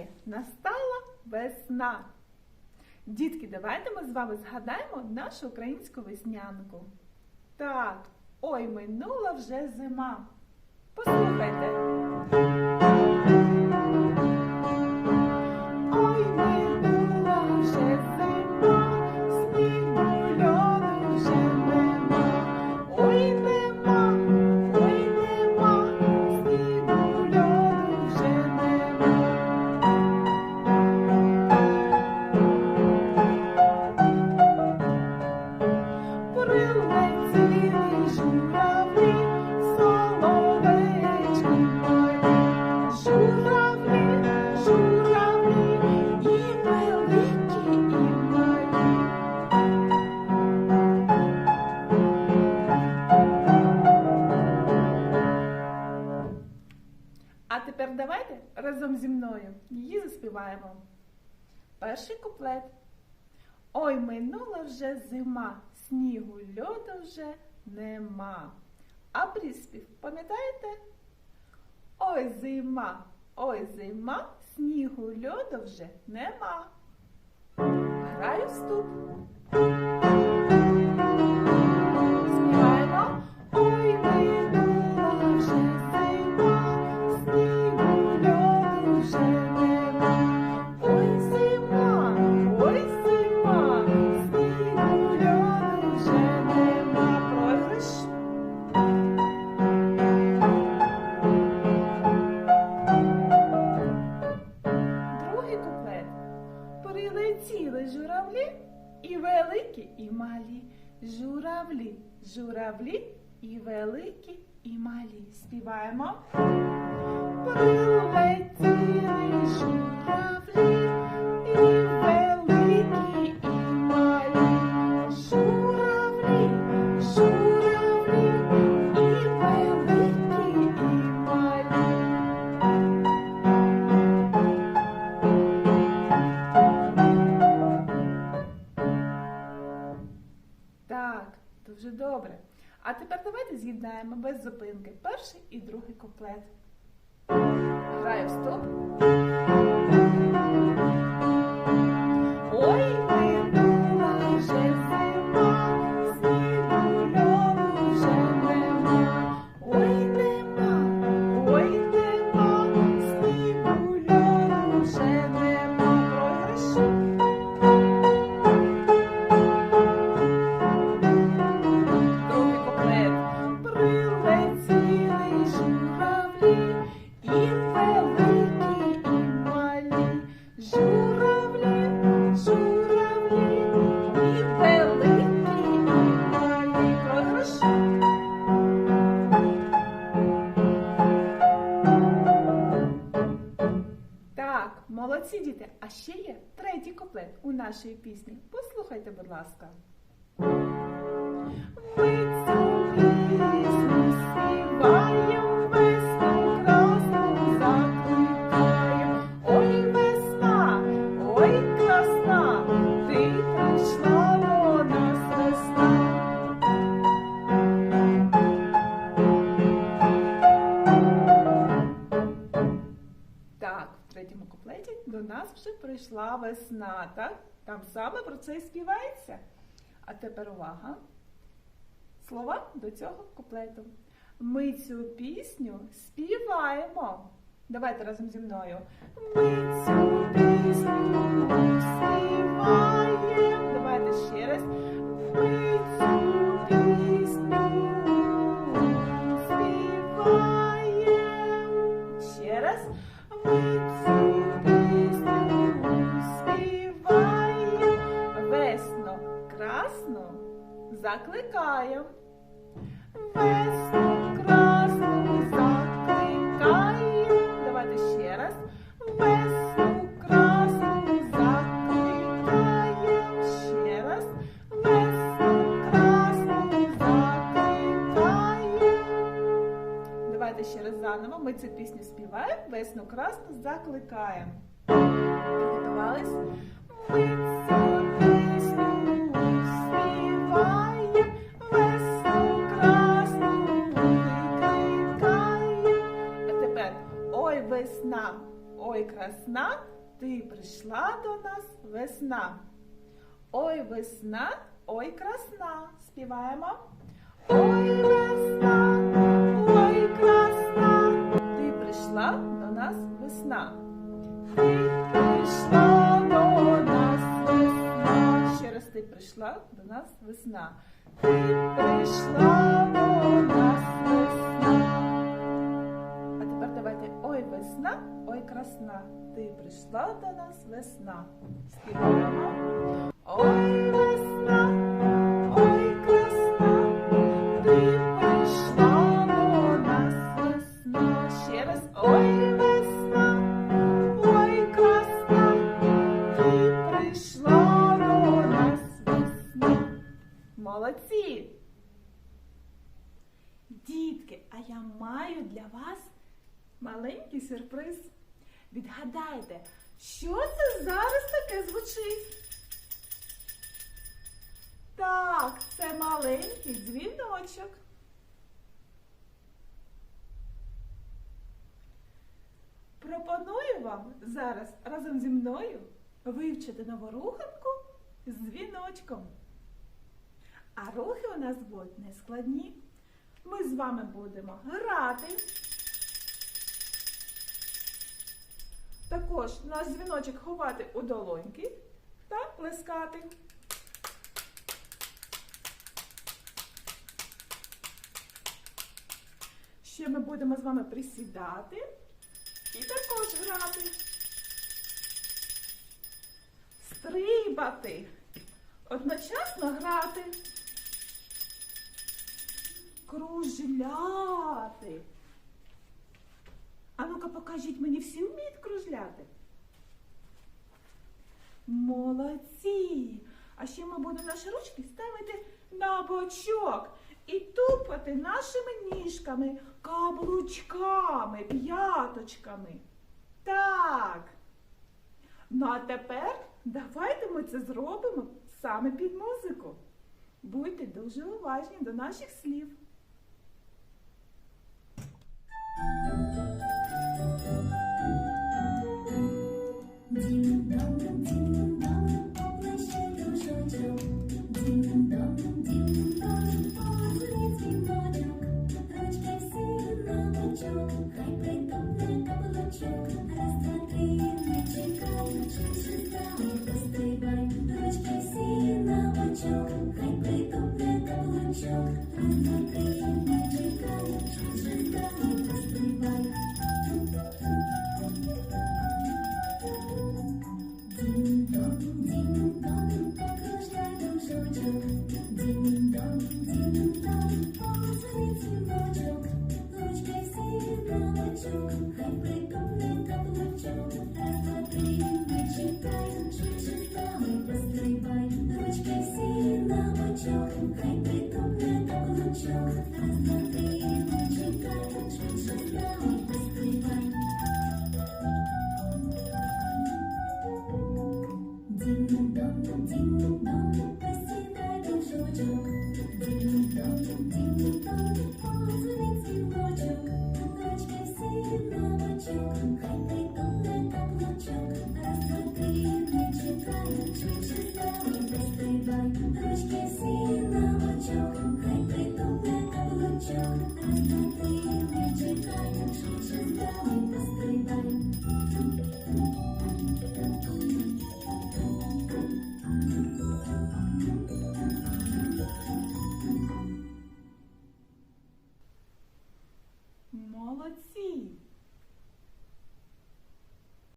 нарешті настала весна. Дітки, давайте ми з вами згадаємо нашу українську веснянку. Так, ой, минула вже зима. Послухайте. Її. Перший куплет. Ой, минула вже зима, снігу льоду вже нема. А приспів, пам'ятаєте? Ой, зима, ой, зима, снігу льоду вже нема. Граю вступ. Журавлі і великі, і малі. Співаємо. Прилетіли журавлі з'єднаємо без зупинки перший і другий куплет. Граю в стоп. Ще є третій куплет у нашій пісні. Послухайте, будь ласка. Вже прийшла весна, так? Там саме про це і співається. А тепер увага. Слова до цього куплету. Ми цю пісню співаємо. Давайте разом зі мною. Ми цю пісню закликаєм. Весну красну закликаєм. Давайте ще раз. Весну красну закликаєм. Ще раз. Весну красну закликаєм. Давайте ще раз заново. Ми цю пісню співаємо. Весну красну закликаємо. Приготувались? Ми цю весна, ти прийшла до нас весна. Ой, весна, ой, красна. Співаємо. Ой, весна, ой, красна. Ти прийшла до нас весна. Ти прийшла до нас весна. Ще раз ти прийшла до нас весна. Ти прийшла до нас весна, ой красна. Ти прийшла до нас весна. Співаємо. Ой весна, ой красна. Ти прийшла до нас весна. Ще раз ой весна, ой красна. Ти прийшла до нас весна. Молодці! Дітки, а я маю для вас маленький сюрприз. Відгадайте, що це зараз таке звучить? Так, це маленький дзвіночок. Пропоную вам зараз разом зі мною вивчити нову руханку з дзвіночком. А рухи у нас будуть нескладні. Ми з вами будемо грати. Також наш дзвіночок ховати у долоньки та плескати. Ще ми будемо з вами присідати і також грати. Стрибати. Одночасно грати. Кружляти. Ну-ка покажіть мені, всі вміють кружляти? Молодці! А ще ми будемо наші ручки ставити на бочок і тупати нашими ніжками, каблучками, п'яточками. Так. Ну а тепер давайте ми це зробимо саме під музику. Будьте дуже уважні до наших слів.